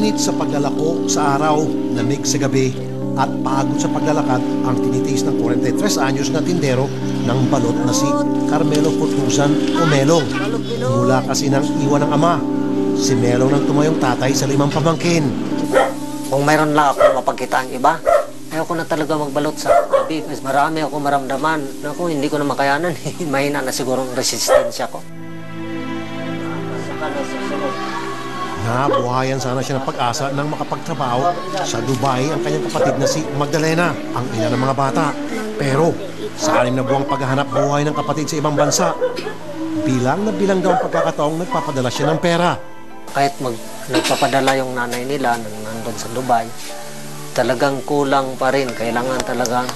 Init sa paglalako sa araw, lamig sa gabi, at pagod sa paglalakad ang tinitiis ng 43 anyos na tindero ng balot na si Carmelo Fortusan o Melong. Mula kasi ng iwan ng ama, si Melong nang tumayong tatay sa limang pamangkin. Kung mayroon lang ako mapagkita ang iba, ayoko na talaga magbalot sa gabi. Mas marami ako maramdaman. Naku, hindi ko na makayanan. Mahina na siguro ang resistensya ko. Nabuhayan sana siya ng pag-asa nang makapagtrabaho sa Dubai ang kanyang kapatid na si Magdalena, ang ina ng mga bata. Pero sa anim na buwang paghahanap buhay ng kapatid sa ibang bansa, bilang na bilang daw ang pagkakataong nagpapadala siya ng pera. Kahit mag, nagpapadala yung nanay nila nang nandun sa Dubai, talagang kulang pa rin. Kailangan talagang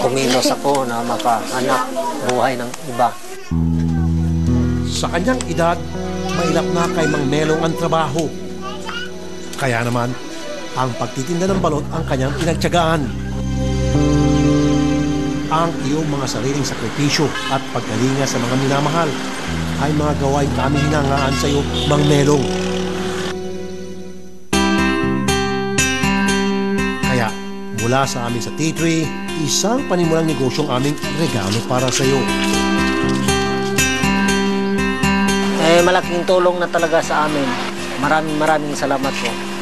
kumilos ako na makahanap buhay ng iba. Sa kanyang edad, mailap na kay Mang Melong ang trabaho. Kaya naman, ang pagtitinda ng balot ang kanyang pinagtyagaan. Ang iyong mga sariling sakripisyo at pagkalinga sa mga minamahal ay mga gawain namin hinangaan sa iyo, Mang Melong. Kaya, mula sa amin sa T3, isang panimulang negosyong aming regalo para sa iyo. Malaking tulong na talaga sa amin. Maraming maraming salamat po.